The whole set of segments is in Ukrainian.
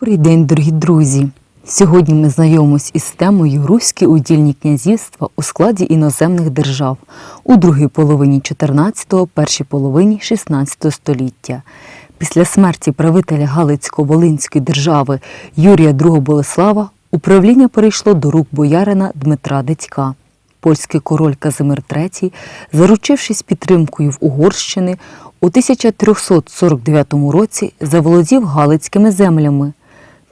Добрий день, дорогі друзі! Сьогодні ми знайомимось із темою Руські удільні князівства у складі іноземних держав у другій половині 14-го, першій половині 16 століття. Після смерті правителя Галицько-Волинської держави Юрія II Болеслава управління перейшло до рук боярина Дмитра Дедька. Польський король Казимир III, заручившись підтримкою в Угорщини, у 1349 році заволодів Галицькими землями.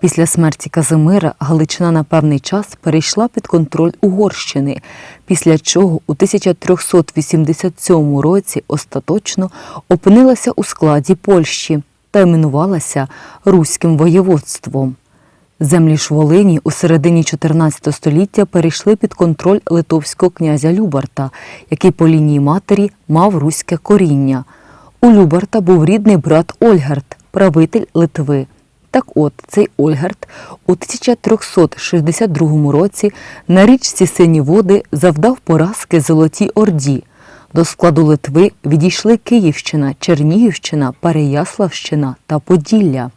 Після смерті Казимира Галичина на певний час перейшла під контроль Угорщини, після чого у 1387 році остаточно опинилася у складі Польщі та іменувалася Руським воєводством. Землі ж Волині у середині 14 століття перейшли під контроль литовського князя Любарта, який по лінії матері мав руське коріння. У Любарта був рідний брат Ольгард, правитель Литви. Так от цей Ольгард у 1362 році на річці Сині води завдав поразки Золотій Орді. До складу Литви відійшли Київщина, Чернігівщина, Переяславщина та Поділля.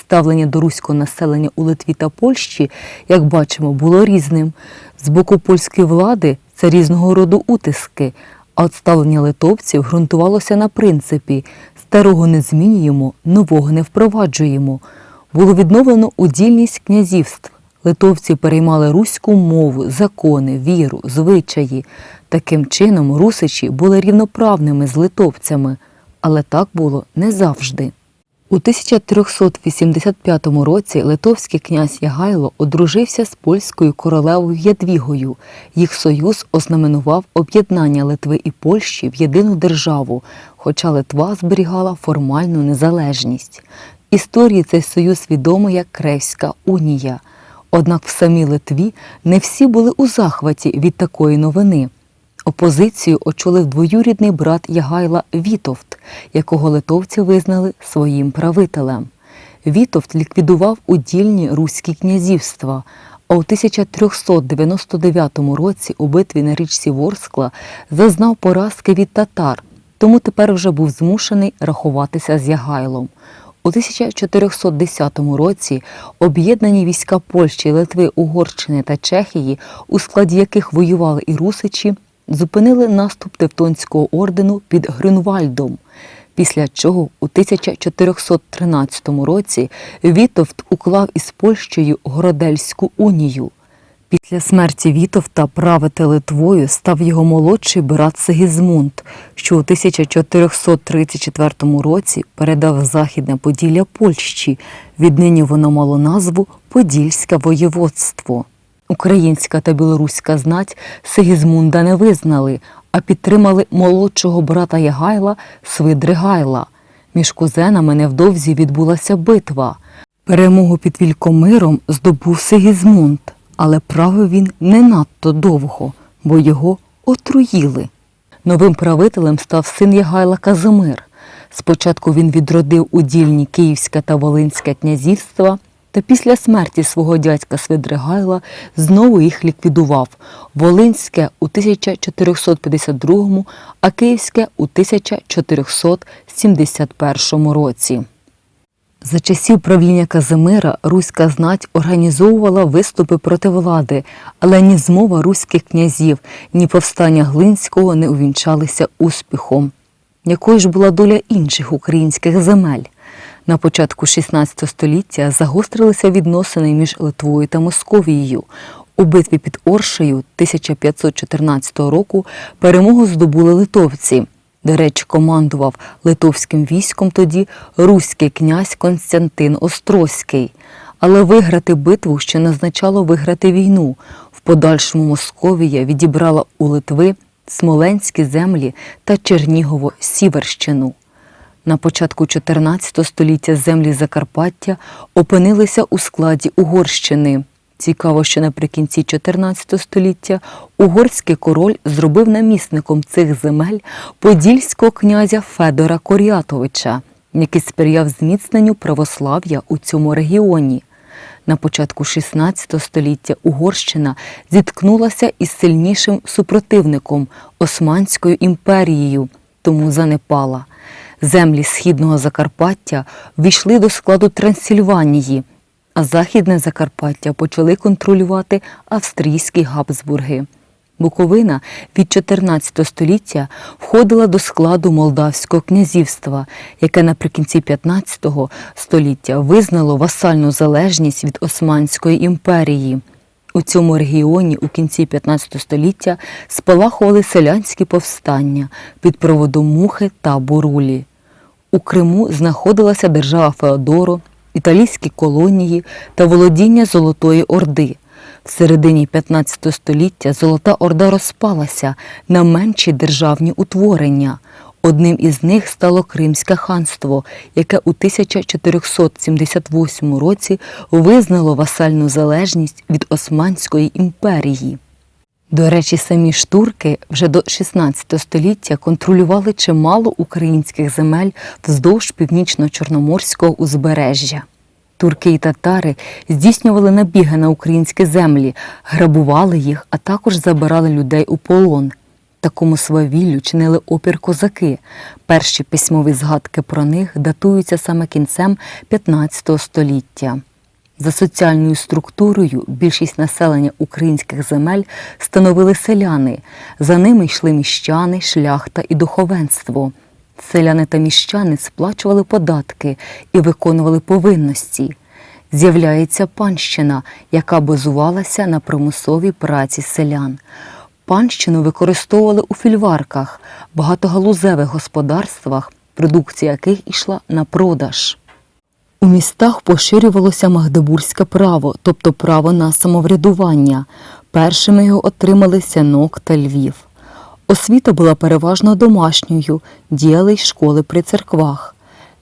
Ставлення до руського населення у Литві та Польщі, як бачимо, було різним. З боку польської влади це різного роду утиски, а от ставлення литовців ґрунтувалося на принципі старого не змінюємо, нового не впроваджуємо. Було відновлено удільність князівств. Литовці переймали руську мову, закони, віру, звичаї. Таким чином, русичі були рівноправними з литовцями, але так було не завжди. У 1385 році литовський князь Ягайло одружився з польською королевою Ядвігою. Їх союз ознаменував об'єднання Литви і Польщі в єдину державу, хоча Литва зберігала формальну незалежність. Історії цей союз відомий як Кревська унія. Однак в самій Литві не всі були у захваті від такої новини. Опозицію очолив двоюрідний брат Ягайла Вітовт, якого литовці визнали своїм правителем. Вітовт ліквідував удільні руські князівства, а у 1399 році у битві на річці Ворскла зазнав поразки від татар, тому тепер вже був змушений рахуватися з Ягайлом. У 1410 році об'єднані війська Польщі, Литви, Угорщини та Чехії, у складі яких воювали і русичі, зупинили наступ Тевтонського ордену під Грюнвальдом, після чого у 1413 році Вітовт уклав із Польщею Городельську унію. Після смерті Вітовта правити Литвою став його молодший брат Сигізмунд, що у 1434 році передав Західне Поділля Польщі. Віднині воно мало назву Подільське воєводство. Українська та білоруська знать Сигізмунда не визнали, а підтримали молодшого брата Ягайла Свидригайла. Між кузенами невдовзі відбулася битва. Перемогу під Вількомиром здобув Сигізмунд, але правив він не надто довго, бо його отруїли. Новим правителем став син Ягайла Казимир. Спочатку він відродив удільні Київське та Волинське князівства, та після смерті свого дядька Свидригайла знову їх ліквідував. Волинське у 1452, а Київське у 1471 році. За часів правління Казимира руська знать організовувала виступи проти влади, але ні змова руських князів, ні повстання Глинського не увінчалися успіхом. Якою ж була доля інших українських земель? На початку XVI століття загострилися відносини між Литвою та Московією. У битві під Оршею 1514 року перемогу здобули литовці. До речі, командував литовським військом тоді руський князь Константин Острозький. Але виграти битву ще не означало виграти війну. В подальшому Московія відібрала у Литви Смоленські землі та Чернігово-Сіверщину. На початку 14 століття землі Закарпаття опинилися у складі Угорщини. Цікаво, що наприкінці 14 століття угорський король зробив намісником цих земель подільського князя Федора Корятовича, який сприяв зміцненню православ'я у цьому регіоні. На початку 16 століття Угорщина зіткнулася із сильнішим супротивником Османською імперією, тому занепала. Землі східного Закарпаття війшли до складу Трансильванії, а західне Закарпаття почали контролювати австрійські Габсбурги. Буковина від 14 століття входила до складу Молдавського князівства, яке наприкінці 15 століття визнало васальну залежність від Османської імперії. У цьому регіоні у кінці 15 століття спалахували селянські повстання під проводом Мухи та Борулі. У Криму знаходилася держава Феодоро, італійські колонії та володіння Золотої Орди. В середині 15 століття Золота Орда розпалася на менші державні утворення. Одним із них стало Кримське ханство, яке у 1478 році визнало васальну залежність від Османської імперії. До речі, самі ж турки вже до 16 століття контролювали чимало українських земель вздовж північно-чорноморського узбережжя. Турки і татари здійснювали набіги на українські землі, грабували їх, а також забирали людей у полон. Такому свавіллю чинили опір козаки. Перші письмові згадки про них датуються саме кінцем 15 століття. За соціальною структурою більшість населення українських земель становили селяни. За ними йшли міщани, шляхта і духовенство. Селяни та міщани сплачували податки і виконували повинності. З'являється панщина, яка базувалася на примусовій праці селян. Панщину використовували у фільварках, багатогалузевих господарствах, продукція яких ішла на продаж. У містах поширювалося магдебурзьке право, тобто право на самоврядування. Першими його отримали Сянок та Львів. Освіта була переважно домашньою, діяли й школи при церквах.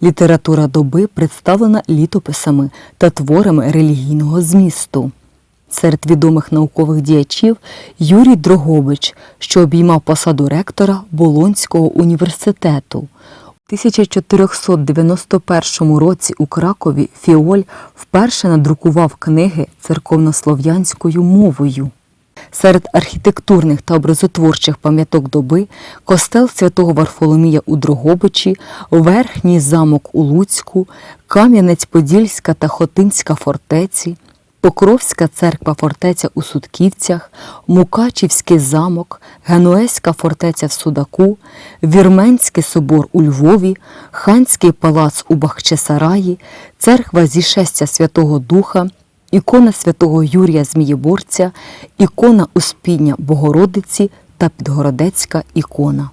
Література доби представлена літописами та творами релігійного змісту. Серед відомих наукових діячів Юрій Дрогобич, що обіймав посаду ректора Болонського університету. У 1491 році у Кракові Фіоль вперше надрукував книги церковнослов'янською мовою. Серед архітектурних та образотворчих пам'яток доби костел святого Варфоломія у Дрогобичі, Верхній замок у Луцьку, Кам'янець-Подільська та Хотинська фортеці, Покровська церква фортеця у Судківцях, Мукачівський замок, Генуезька фортеця в Судаку, Вірменський собор у Львові, Ханський палац у Бахчисараї, церква зішестя Святого Духа, ікона святого Юрія Змієборця, ікона Успіння Богородиці та Підгородецька ікона.